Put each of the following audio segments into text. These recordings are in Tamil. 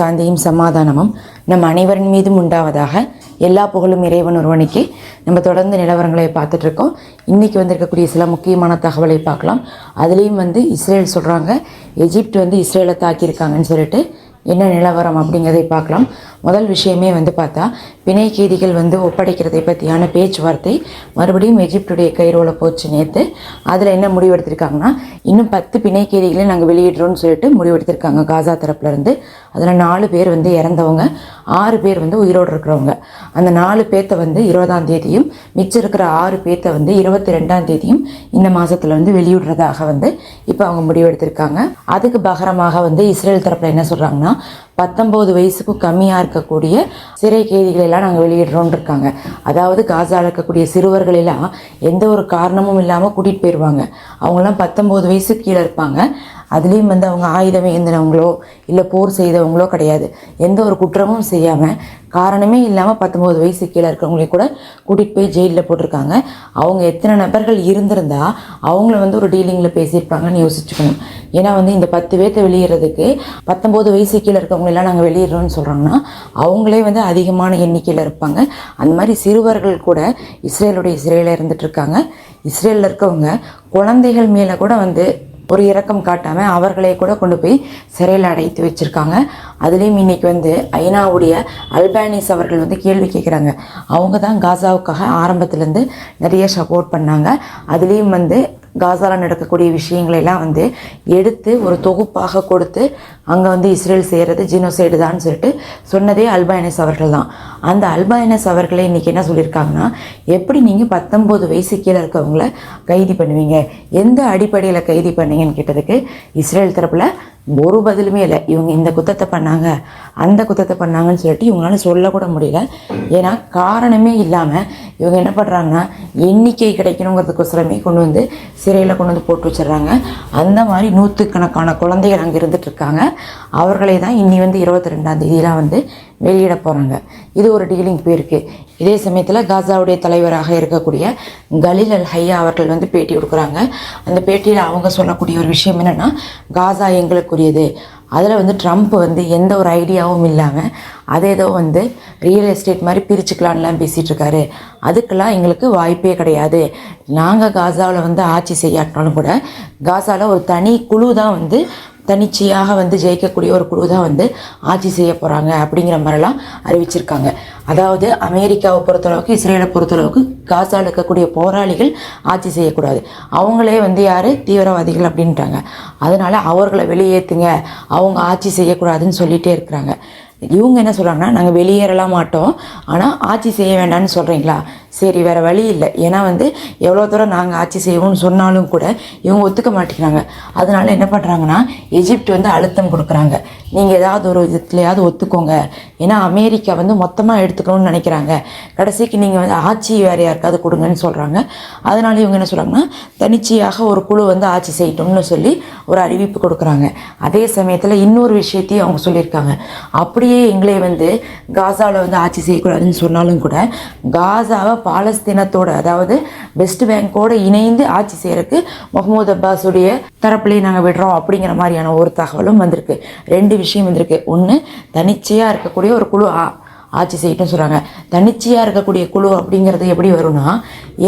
சாந்தியும் சமாதானமும் நம் அனைவரின் மீதும் உண்டாவதாக எல்லா புகழும் இறைவன் ஒருவனுக்கு. நம்ம தொடர்ந்து நிலவரங்களை பார்த்துட்டு இருக்கோம் இன்றைக்கி வந்திருக்கக்கூடிய சில முக்கியமான தகவலை பார்க்கலாம். அதுலேயும் வந்து இஸ்ரேல் சொல்கிறாங்க எஜிப்ட் வந்து இஸ்ரேலை தாக்கியிருக்காங்கன்னு சொல்லிட்டு என்ன நிலவரம் அப்படிங்கிறதை பார்க்கலாம். முதல் விஷயமே வந்து பார்த்தா பிணை கைதிகள் வந்து ஒப்படைக்கிறதை பற்றியான பேச்சுவார்த்தை மறுபடியும் எஜிப்டுடைய கைரோவில் போச்சு நேற்று அதில் என்ன முடிவெடுத்திருக்காங்கன்னா இன்னும் பத்து பிணை கைதிகளை நாங்கள் வெளியிடுறோம்னு சொல்லிட்டு முடிவெடுத்திருக்காங்க காசா தரப்புலேருந்து. அதில் நாலு பேர் வந்து இறந்தவங்க ஆறு பேர் வந்து உயிரோடு இருக்கிறவங்க. அந்த நாலு பேர்த்த வந்து இருபதாம் தேதியும் மிச்சம் இருக்கிற ஆறு பேர்த்த வந்து இருபத்தி ரெண்டாம் தேதியும் இந்த மாதத்தில் வந்து வெளியிடுறதாக வந்து இப்போ அவங்க முடிவெடுத்திருக்காங்க. அதுக்கு பகரமாக வந்து இஸ்ரேல் தரப்பில் என்ன சொல்கிறாங்கன்னா பத்தொம்போது வயசுக்கும் கம்மியாக இருக்கக்கூடிய சிறை கைதிகளை எல்லாம் நாங்கள் வெளியிடுறோன்னு இருக்காங்க அதாவது காசால இருக்கக்கூடிய சிறுவர்கள் எல்லாம் எந்த ஒரு காரணமும் இல்லாமல் கூட்டிகிட்டு போயிடுவாங்க அவங்களாம் பத்தொம்போது வயசு கீழே இருப்பாங்க. அதுலேயும் வந்து அவங்க ஆயுதம் ஏந்தினவங்களோ இல்லை போர் செய்தவங்களோ கிடையாது. எந்த ஒரு குற்றமும் செய்யாமல் காரணமே இல்லாமல் பத்தொம்போது வயசு கீழே இருக்கிறவங்களையும் கூட கூட்டிகிட்டு போய் ஜெயிலில் போட்டிருக்காங்க. அவங்க எத்தனை நபர்கள் இருந்திருந்தா அவங்கள வந்து ஒரு டீலிங்கில் பேசியிருப்பாங்கன்னு யோசிச்சுக்கணும். ஏன்னா வந்து இந்த பத்து பேர்த்த வெளியிடுறதுக்கு பத்தொம்போது வயசு கீழே இருக்கவங்களெல்லாம் நாங்கள் வெளியிடுறோம்னு சொல்கிறாங்கன்னா அவங்களே வந்து அதிகமான எண்ணிக்கையில் இருப்பாங்க. அந்த மாதிரி சிறுவர்கள் கூட இஸ்ரேலுடைய சிறையில் இருந்துட்டு இருக்காங்க. இஸ்ரேலில் இருக்கவங்க குழந்தைகள் மேலே கூட வந்து ஒரு இரக்கம் காட்டாமல் அவர்களை கூட கொண்டு போய் சிறையில் அடைத்து வச்சுருக்காங்க. அதுலேயும் இன்னைக்கு வந்து ஐநாவுடைய அல்பானிஸ் அவர்கள் வந்து கேள்வி கேட்குறாங்க அவங்க தான் காசாவுக்காக ஆரம்பத்துலேருந்து நிறைய சப்போர்ட் பண்ணாங்க. அதுலேயும் வந்து காசாவில் நடக்கக்கூடிய விஷயங்களையெல்லாம் வந்து எடுத்து ஒரு தொகுப்பாக கொடுத்து அங்கே வந்து இஸ்ரேல் செய்கிறது ஜினோசைடு தான் சொல்லிட்டு சொன்னதே அல்பாயனஸ் அவர்கள் தான். அந்த அல்பாயனஸ் அவர்களை இன்றைக்கி என்ன சொல்லியிருக்காங்கன்னா எப்படி நீங்கள் பத்தொம்போது வயசு கீழே இருக்கவங்கள கைது பண்ணுவீங்க? எந்த அடிப்படையில் கைது பண்ணீங்கன்னு கேட்டதுக்கு இஸ்ரேல் தரப்பில் ஒரு பதிலுமே இல்லை. இவங்க இந்த குத்தத்தை பண்ணாங்க அந்த குத்தத்தை பண்ணாங்கன்னு சொல்லிட்டு இவங்களால சொல்லக்கூட முடியல. ஏன்னா காரணமே இல்லாமல் இவங்க என்ன பண்ணுறாங்கன்னா எண்ணிக்கை கிடைக்கணுங்கிறதுக்கோசரமே கொண்டு வந்து சிறையில் கொண்டு வந்து போட்டு வச்சிடுறாங்க. அந்த மாதிரி நூற்றுக்கணக்கான குழந்தைகள் அங்கே இருந்துட்டு இருக்காங்க. அவர்களை தான் இன்னி வந்து இருபத்தி ரெண்டாம் தேதியெலாம் வந்து வெளியிட போகிறாங்க இது ஒரு டீலிங் போயிருக்கு. இதே சமயத்தில் காசாவுடைய தலைவராக இருக்கக்கூடிய கலீல் அல் ஹையா அவர்கள் வந்து பேட்டி கொடுக்குறாங்க. அந்த பேட்டியில் அவங்க சொல்லக்கூடிய ஒரு விஷயம் என்னென்னா காசா எங்களுக்குரியது. அதில் வந்து ட்ரம்ப் வந்து எந்த ஒரு ஐடியாவும் இல்லாமல் அதை ஏதோ வந்து ரியல் எஸ்டேட் மாதிரி பிரிச்சுக்கலான்லாம் பேசிகிட்டு இருக்காரு. அதுக்கெல்லாம் எங்களுக்கு வாய்ப்பே கிடையாது. நாங்கள் காசாவில் வந்து ஆட்சி செய்யாட்டினாலும் கூட காசாவில் ஒரு தனி குழு தான் வந்து தனிச்சையாக வந்து ஜெயிக்கக்கூடிய ஒரு குழு தான் வந்து ஆட்சி செய்ய போகிறாங்க அப்படிங்கிற மாதிரிலாம் அறிவிச்சிருக்காங்க. அதாவது அமெரிக்காவை பொறுத்தளவுக்கு இஸ்ரேலை பொறுத்தளவுக்கு காசாவில் இருக்கக்கூடிய போராளிகள் ஆட்சி செய்யக்கூடாது. அவங்களே வந்து யார்? தீவிரவாதிகள் அப்படின்ட்டாங்க. அதனால் அவர்களை வெளியேற்றுங்க அவங்க ஆட்சி செய்யக்கூடாதுன்னு சொல்லிகிட்டே இருக்கிறாங்க. இவங்க என்ன சொல்கிறாங்கன்னா நாங்கள் வெளியேறலாம் மாட்டோம். ஆனால் ஆட்சி செய்ய வேண்டாம்னு சொல்கிறீங்களா சரி வேறு வழி இல்லை. ஏன்னா வந்து எவ்வளோ தூரம் நாங்கள் ஆட்சி செய்வோம்னு சொன்னாலும் கூட இவங்க ஒத்துக்க மாட்டேங்கிறாங்க. அதனால என்ன பண்ணுறாங்கன்னா எஜிப்ட் வந்து அழுத்தம் கொடுக்குறாங்க. நீங்கள் ஏதாவது ஒரு விதத்துலையாவது ஒத்துக்கோங்க. ஏன்னா அமெரிக்கா வந்து மொத்தமாக எடுத்துக்கணும்னு நினைக்கிறாங்க. கடைசிக்கு நீங்கள் வந்து ஆட்சி வேறு யாருக்காவது கொடுங்கன்னு சொல்கிறாங்க அதனால இவங்க என்ன சொல்கிறாங்கன்னா தனிச்சையாக ஒரு குழு வந்து ஆட்சி செய்யட்டும்னு சொல்லி ஒரு அறிவிப்பு கொடுக்குறாங்க. அதே சமயத்தில் இன்னொரு விஷயத்தையும் அவங்க சொல்லியிருக்காங்க. அப்படியே எங்களே வந்து காசாவில் வந்து ஆட்சி செய்யக்கூடாதுன்னு சொன்னாலும் கூட காசாவை பாலஸ்தீனத்தோட அதாவது வெஸ்ட் பேங்கோட இணைந்து ஆட்சி செய்யறதுக்கு முகமது அப்பாஸுடைய தரப்புலேயே நாங்கள் விடுறோம் அப்படிங்கிற மாதிரியான ஒரு தகவலும் வந்திருக்கு. ரெண்டு விஷயம் வந்திருக்கு. ஒன்று தனிச்சையாக இருக்கக்கூடிய ஒரு குழு ஆ ஆட்சி செய்யட்டும் சொல்கிறாங்க தனிச்சையாக இருக்கக்கூடிய குழு அப்படிங்கிறது எப்படி வரும்னா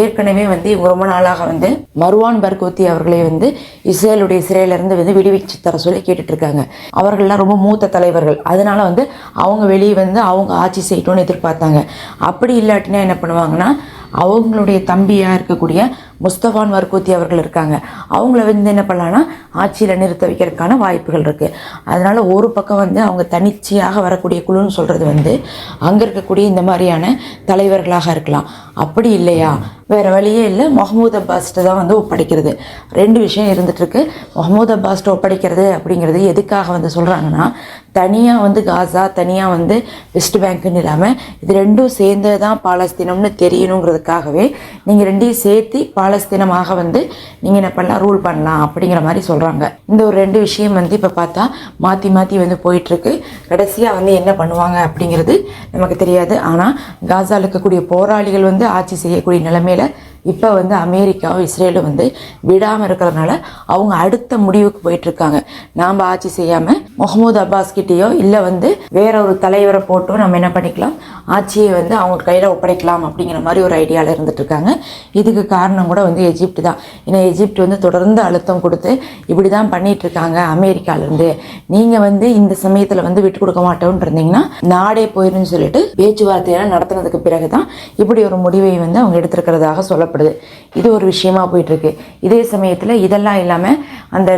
ஏற்கனவே வந்து இவங்க ரொம்ப நாளாக வந்து மருவான் பர்கோத்தி அவர்களை வந்து இஸ்ரேலுடைய சிறையிலேருந்து வந்து விடுவிச்சு தர சொல்லி கேட்டுட்டு இருக்காங்க அவர்கள்லாம் ரொம்ப மூத்த தலைவர்கள். அதனால வந்து அவங்க வெளியே வந்து அவங்க ஆட்சி செய்யட்டும்னு எதிர்பார்த்தாங்க. அப்படி இல்லாட்டினா என்ன பண்ணுவாங்கன்னா அவங்களுடைய தம்பியாக இருக்கக்கூடிய முஸ்தபான் வர்கூத்தி அவர்கள் இருக்காங்க. அவங்கள வந்து என்ன பண்ணலான்னா ஆட்சியில் நிறுத்த வைக்கிறதுக்கான வாய்ப்புகள் இருக்குது அதனால் ஒரு பக்கம் வந்து அவங்க தனிச்சையாக வரக்கூடிய குழுன்னு சொல்கிறது வந்து அங்கே இருக்கக்கூடிய இந்த மாதிரியான தலைவர்களாக இருக்கலாம். அப்படி இல்லையா? வேறு வழியே இல்லை. முகமது அப்பாஸ்ட்டு தான் வந்து ஒப்படைக்கிறது. ரெண்டு விஷயம் இருந்துகிட்ருக்கு முகமது அப்பாஸ்ட்டு ஒப்படைக்கிறது அப்படிங்கிறது எதுக்காக வந்து சொல்கிறாங்கன்னா தனியாக வந்து காசா தனியாக வந்து வெஸ்ட் பேங்க்குன்னு இல்லாமல் இது ரெண்டும் சேர்ந்து தான் பாலஸ்தீனம்னு தெரியணுங்கிறதுக்காகவே நீங்கள் ரெண்டையும் சேர்த்து பாலஸ்தீனமாக வந்து நீங்கள் என்ன பண்ணலாம் ரூல் பண்ணலாம் அப்படிங்கிற மாதிரி சொல்கிறாங்க இந்த ஒரு ரெண்டு விஷயம் வந்து இப்போ பார்த்தா மாற்றி மாற்றி வந்து போயிட்டுருக்கு. கடைசியாக வந்து என்ன பண்ணுவாங்க அப்படிங்கிறது நமக்கு தெரியாது. ஆனால் காசாவில் இருக்கக்கூடிய போராளிகள் வந்து ஆட்சி செய்யக்கூடிய நிலைமையில இப்போ வந்து அமெரிக்காவும் இஸ்ரேலும் வந்து விடாமல் இருக்கிறதுனால அவங்க அடுத்த முடிவுக்கு போயிட்டுருக்காங்க. நாம் ஆட்சி செய்யாமல் முகமது அப்பாஸ் கிட்டேயோ இல்லை வந்து வேற ஒரு தலைவரை போட்டோ நம்ம என்ன பண்ணிக்கலாம்? ஆட்சியை வந்து அவங்க கையில் ஒப்படைக்கலாம் அப்படிங்கிற மாதிரி ஒரு ஐடியாவில் இருந்துட்டு இருக்காங்க இதுக்கு காரணம் கூட வந்து எஜிப்ட் தான். ஏன்னா எஜிப்ட் வந்து தொடர்ந்து அழுத்தம் கொடுத்து இப்படி தான் பண்ணிட்டு இருக்காங்க அமெரிக்காலேருந்து. நீங்கள் வந்து இந்த சமயத்தில் வந்து விட்டு கொடுக்க மாட்டோம்னு இருந்தீங்கன்னா நாடே போயிருன்னு சொல்லிட்டு பேச்சுவார்த்தையெல்லாம் நடத்தினதுக்கு பிறகு தான் இப்படி ஒரு முடிவை வந்து அவங்க எடுத்திருக்கிறதாக தேவைப்படுது. இது ஒரு விஷயமா போயிட்டுருக்கு. இதே சமயத்தில் இதெல்லாம் இல்லாமல் அந்த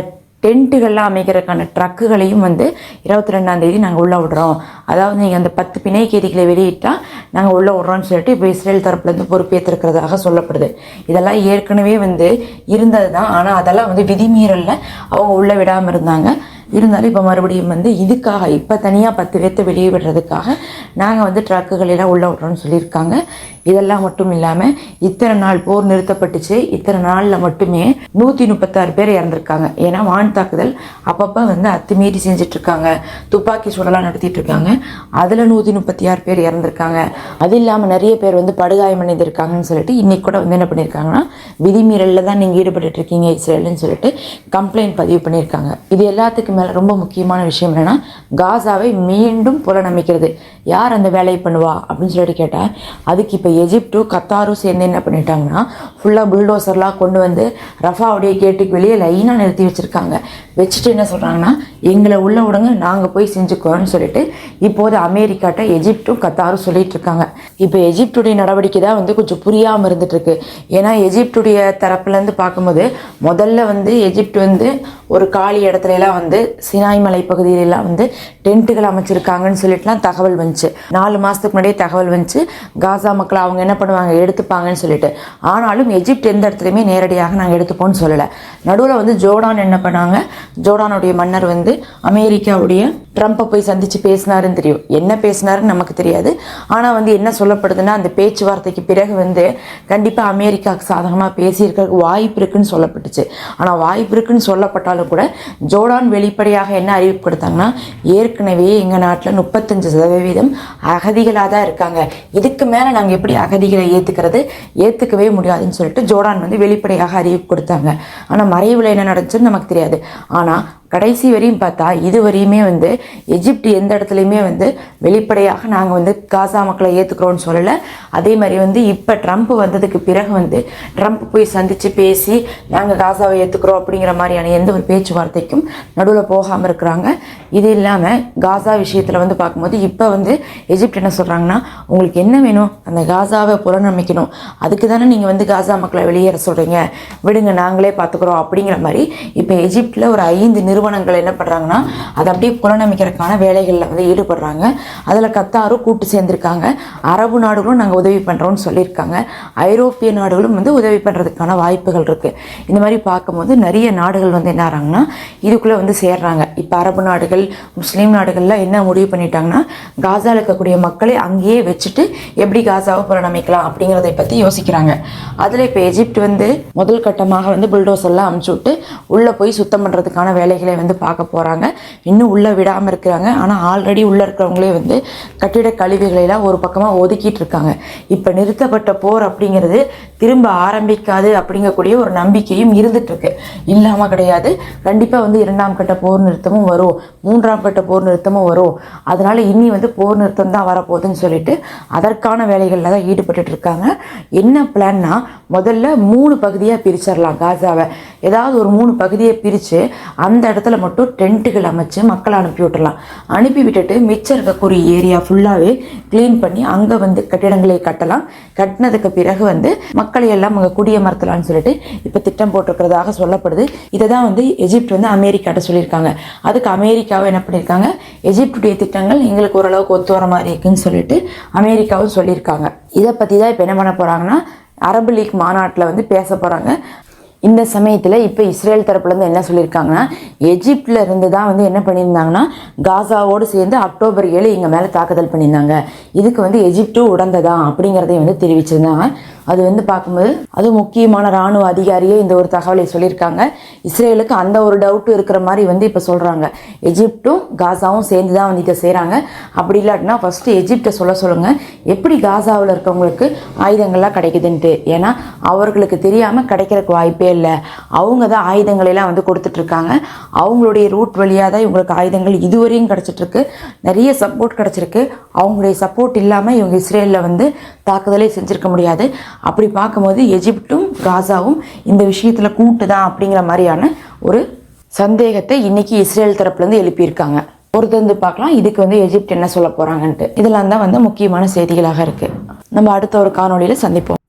டென்ட்டுகள்லாம் அமைக்கிறதுக்கான ட்ரக்குகளையும் வந்து இருபத்தி ரெண்டாம் தேதி நாங்கள் உள்ளே விடுறோம். அதாவது நீங்கள் அந்த பத்து பிணை கேதிகளை வெளியிட்டால் நாங்கள் உள்ளே விடுறோம்னு சொல்லிட்டு இப்போ இஸ்ரேல் தரப்புலேருந்து பொறுப்பேற்றிருக்கிறதாக சொல்லப்படுது. இதெல்லாம் ஏற்கனவே வந்து இருந்தது தான் ஆனால் அதெல்லாம் வந்து விதிமீறலில். அவங்க உள்ளே விடாமல் இருந்தாங்க. இருந்தாலும் இப்போ மறுபடியும் வந்து இதுக்காக இப்போ தனியாக பத்து பேர்த்த வெளியே விடுறதுக்காக நாங்கள் வந்து ட்ரக்குகளெல்லாம் உள்ளே விட்றோன்னு சொல்லியிருக்காங்க. இதெல்லாம் மட்டும் இல்லாமல் இத்தனை நாள் போர் நிறுத்தப்பட்டுச்சு. இத்தனை நாளில் மட்டுமே நூற்றி முப்பத்தாறு பேர் இறந்துருக்காங்க. ஏன்னா வான் தாக்குதல் அப்பப்போ வந்து அத்துமீறி செஞ்சுட்டு இருக்காங்க துப்பாக்கி சூடலாம் நடத்திட்டு இருக்காங்க அதில் நூற்றி முப்பத்தி ஆறு பேர் இறந்துருக்காங்க. அது இல்லாமல் நிறைய பேர் வந்து படுகாயமடைந்திருக்காங்கன்னு சொல்லிட்டு இன்றைக்கி கூட வந்து என்ன பண்ணியிருக்காங்கன்னா விதிமீறலில் தான் நீங்கள் ஈடுபட்டு இருக்கீங்க இஸ்ரேல்னு சொல்லிட்டு கம்ப்ளைண்ட் பதிவு பண்ணியிருக்காங்க இது எல்லாத்துக்கும் மேலே ரொம்ப முக்கியமான விஷயம் என்னென்னா காசாவை மீண்டும் புலனமைக்கிறது யார் அந்த வேலையை பண்ணுவா அப்படின்னு சொல்லிட்டு கேட்டால் அதுக்கு இப்போ எஜிப்டும் கத்தாரும் சேர்ந்து என்ன பண்ணிட்டாங்கன்னா ஃபுல்லாக புல்டோசர்லாம் கொண்டு வந்து ரஃபாவுடைய கேட்டுக்கு வெளியே லைனாக நிறுத்தி வச்சுருக்காங்க. வச்சுட்டு என்ன சொல்கிறாங்கன்னா எங்களை உள்ள விடுங்க நாங்கள் போய் செஞ்சுக்குவோம்னு சொல்லிட்டு இப்போது அமெரிக்காட்ட எஜிப்டும் கத்தாரும் சொல்லிட்டு இருக்காங்க. இப்போ எஜிப்டுடைய நடவடிக்கை தான் வந்து கொஞ்சம் புரியாமல் இருந்துட்டுருக்கு ஏன்னா எஜிப்டுடைய தரப்புலேருந்து பார்க்கும்போது முதல்ல வந்து எஜிப்ட் வந்து ஒரு காலி இடத்துலலாம் வந்து சினாய் மலை பகுதியிலலாம் வந்து டென்ட்டுகள் அமைச்சிருக்காங்கன்னு சொல்லிட்டுலாம் தகவல் வந்து வந்துச்சு நாலு மாதத்துக்கு முன்னாடியே தகவல் வந்துச்சு. காசா மக்கள் அவங்க என்ன பண்ணுவாங்க? எடுத்துப்பாங்கன்னு சொல்லிட்டு. ஆனாலும் எஜிப்ட் எந்த இடத்துலையுமே நேரடியாக நாங்கள் எடுத்துப்போம்னு சொல்லலை. நடுவில் வந்து ஜோர்டான் என்ன பண்ணாங்க? ஜோர்டானுடைய மன்னர் வந்து அமெரிக்காவுடைய ட்ரம்ப்பை போய் சந்தித்து பேசினாருன்னு தெரியும். என்ன பேசினாருன்னு நமக்கு தெரியாது. ஆனால் வந்து என்ன சொல்லப்படுதுன்னா அந்த பேச்சுவார்த்தைக்கு பிறகு வந்து கண்டிப்பாக அமெரிக்காவுக்கு சாதகமாக பேசியிருக்கிறதுக்கு வாய்ப்பு இருக்குன்னு சொல்லப்பட்டுச்சு. ஆனால் வாய்ப்பு இருக்குன்னு சொல்லப்பட்டாலும் கூட ஜோர்டான் வெளிப்படையாக என்ன அறிவிப்பு கொடுத்தாங்கன்னா ஏற்கனவே எங்கள் நாட்டில் முப்பத்தஞ்சு சதவீதம் அகதிகளாக தான் இருக்காங்க. இதுக்கு மேலே நாங்கள் எப்படி அகதிகளை ஏற்றுக்கிறது ஏற்றுக்கவே முடியாதுன்னு சொல்லிட்டு ஜோர்டான் வந்து வெளிப்படையாக அறிவிப்பு கொடுத்தாங்க. ஆனால் மறைவில் என்ன நடந்துச்சுன்னு நமக்கு தெரியாது. ஆனால் கடைசி வரையும் பார்த்தா இது வரையுமே வந்து எஜிப்ட் எந்த இடத்துலையுமே வந்து வெளிப்படையாக நாங்கள் வந்து காசா மக்களை ஏற்றுக்கிறோன்னு சொல்லலை. அதே மாதிரி வந்து இப்போ ட்ரம்ப் வந்ததுக்கு பிறகு வந்து ட்ரம்ப் போய் சந்தித்து பேசி நாங்கள் காசாவை ஏற்றுக்கிறோம் அப்படிங்கிற மாதிரியான எந்த ஒரு பேச்சுவார்த்தைக்கும் நடுவில் போகாமல் இருக்கிறாங்க. இது இல்லாமல் காசா விஷயத்தில் வந்து பார்க்கும்போது இப்போ வந்து எஜிப்ட் என்ன சொல்கிறாங்கன்னா உங்களுக்கு என்ன வேணும்? அந்த காசாவை புறநமைக்கணும். அதுக்கு தானே நீங்கள் வந்து காசா மக்களை வெளியேற சொல்கிறீங்க விடுங்க நாங்களே பார்த்துக்குறோம் அப்படிங்கிற மாதிரி இப்போ எஜிப்டில் ஒரு ஐந்து நிறுவனங்கள் என்ன பண்ணுறாங்கன்னா அதை அப்படியே புலனமைக்கிறதுக்கான வேலைகளில் வந்து ஈடுபடுறாங்க. அதில் கத்தாரும் கூட்டு சேர்ந்துருக்காங்க. அரபு நாடுகளும் நாங்கள் உதவி பண்ணுறோம்னு சொல்லியிருக்காங்க. ஐரோப்பிய நாடுகளும் வந்து உதவி பண்ணுறதுக்கான வாய்ப்புகள் இருக்குது இந்த மாதிரி பார்க்கும்போது நிறைய நாடுகள் வந்து என்ன ஆகிறாங்கன்னா இதுக்குள்ளே வந்து சேர்றாங்க. இப்போ அரபு நாடுகள் முஸ்லீம் நாடுகள்லாம் என்ன முடிவு பண்ணிட்டாங்கன்னா காசாவில் இருக்கக்கூடிய மக்களை அங்கேயே வச்சுட்டு எப்படி காசாவை புலனமைக்கலாம் அப்படிங்கிறதை பற்றி யோசிக்கிறாங்க. அதில் இப்போ எஜிப்ட் வந்து முதல் கட்டமாக வந்து புல்டோஸ் எல்லாம் அமுச்சு விட்டு உள்ளே போய் சுத்தம் பண்ணுறதுக்கான வேலைகளை வந்து பார்க்க போகிறாங்க இன்னும் உள்ளே விடாமல் இருக்கிறாங்க. ஆனால் ஆல்ரெடி உள்ளே இருக்கிறவங்களே வந்து கட்டிட கழிவுகளை எல்லாம் ஒரு பக்கமாக ஒதுக்கிட்டு இருக்காங்க. இப்போ நிறுத்தப்பட்ட போர் அப்படிங்கிறது திரும்ப ஆரம்பிக்காது அப்படிங்கக்கூடிய ஒரு நம்பிக்கையும் இருந்துட்டு இருக்கு. இல்லாமல் கிடையாது. கண்டிப்பாக வந்து இரண்டாம் கட்ட போர் நிறுத்தமும் வரும். மூன்றாம் கட்ட போர் நிறுத்தமும் வரும். அதனால இனி வந்து போர் நிறுத்தம் தான் வரப்போகுதுன்னு சொல்லிட்டு அதற்கான வேலைகளில் தான் ஈடுபட்டுட்டு இருக்காங்க. என்ன பிளான்னா முதல்ல மூணு பகுதியாக பிரிச்சிடலாம் காசாவை. ஏதாவது ஒரு மூணு பகுதியை பிரித்து அந்த இடத்துல மட்டும் டென்ட்டுகள் அமைச்சு மக்களை அனுப்பி விட்டுலாம் அனுப்பி விட்டுட்டு மிச்சம் இருக்கக்கூடிய ஏரியா ஃபுல்லாகவே க்ளீன் பண்ணி அங்கே வந்து கட்டிடங்களை கட்டலாம். கட்டினதுக்கு பிறகு வந்து மக்களை எல்லாம் அங்கே குடியமர்த்தலாம்னு சொல்லிட்டு இப்போ திட்டம் போட்டிருக்கிறதாக சொல்லப்படுது. இதை தான் வந்து எஜிப்ட் வந்து அமெரிக்காட்ட சொல்லியிருக்காங்க. அதுக்கு அமெரிக்காவை என்ன பண்ணியிருக்காங்க? எஜிப்டுடைய திட்டங்கள் எங்களுக்கு ஓரளவுக்கு ஒத்து வர மாதிரி இருக்குன்னு சொல்லிட்டு அமெரிக்காவும் சொல்லியிருக்காங்க. இதை பற்றி தான் இப்போ என்ன பண்ண போகிறாங்கன்னா அரபு லீக் மாநாட்டில் வந்து பேச போகிறாங்க இந்த சமயத்தில் இப்போ இஸ்ரேல் தரப்புலேருந்து என்ன சொல்லியிருக்காங்கன்னா எஜிப்டில் இருந்து தான் வந்து என்ன பண்ணியிருந்தாங்கன்னா காசாவோடு சேர்ந்து அக்டோபர் ஏழு இங்கே மேலே தாக்குதல் பண்ணியிருந்தாங்க. இதுக்கு வந்து எஜிப்டும் உடந்ததா அப்படிங்கிறதையும் வந்து தெரிவிச்சிருந்தாங்க. அது வந்து பார்க்கும்போது அது முக்கியமான ராணுவ அதிகாரியே இந்த ஒரு தகவலை சொல்லியிருக்காங்க. இஸ்ரேலுக்கு அந்த ஒரு டவுட்டும் இருக்கிற மாதிரி வந்து இப்போ சொல்கிறாங்க எஜிப்டும் காசாவும் சேர்ந்து தான் வந்து இதை செய்கிறாங்க அப்படி இல்லாட்டினா ஃபஸ்ட்டு எஜிப்டை சொல்ல சொல்லுங்கள் எப்படி காசாவில் இருக்கவங்களுக்கு ஆயுதங்கள்லாம் கிடைக்குதுன்ட்டு. ஏன்னா அவர்களுக்கு தெரியாமல் கிடைக்கிறக்கு வாய்ப்பே இல்லை. அவங்க தான் ஆயுதங்களெல்லாம் வந்து கொடுத்துட்ருக்காங்க அவங்களுடைய ரூட் வழியாக தான் இவங்களுக்கு ஆயுதங்கள் இதுவரையும் கிடச்சிட்ருக்கு. நிறைய சப்போர்ட் கிடச்சிருக்கு. அவங்களுடைய சப்போர்ட் இல்லாமல் இவங்க இஸ்ரேலில் வந்து தாக்குதலே செஞ்சுருக்க முடியாது. அப்படி பார்க்கும்போது எஜிப்டும் காசாவும் இந்த விஷயத்தில் கூட்டு தான் அப்படிங்கிற மாதிரியான ஒரு சந்தேகத்தை இன்னைக்கு இஸ்ரேல் தரப்புலேருந்து எழுப்பியிருக்காங்க. பொறுத்திருந்து பார்க்கலாம் இதுக்கு வந்து எஜிப்ட் என்ன சொல்ல போகிறாங்கன்ட்டு இதெல்லாம் தான் வந்து முக்கியமான செய்திகளாக இருக்குது நம்ம அடுத்த ஒரு காணொலியில் சந்திப்போம்.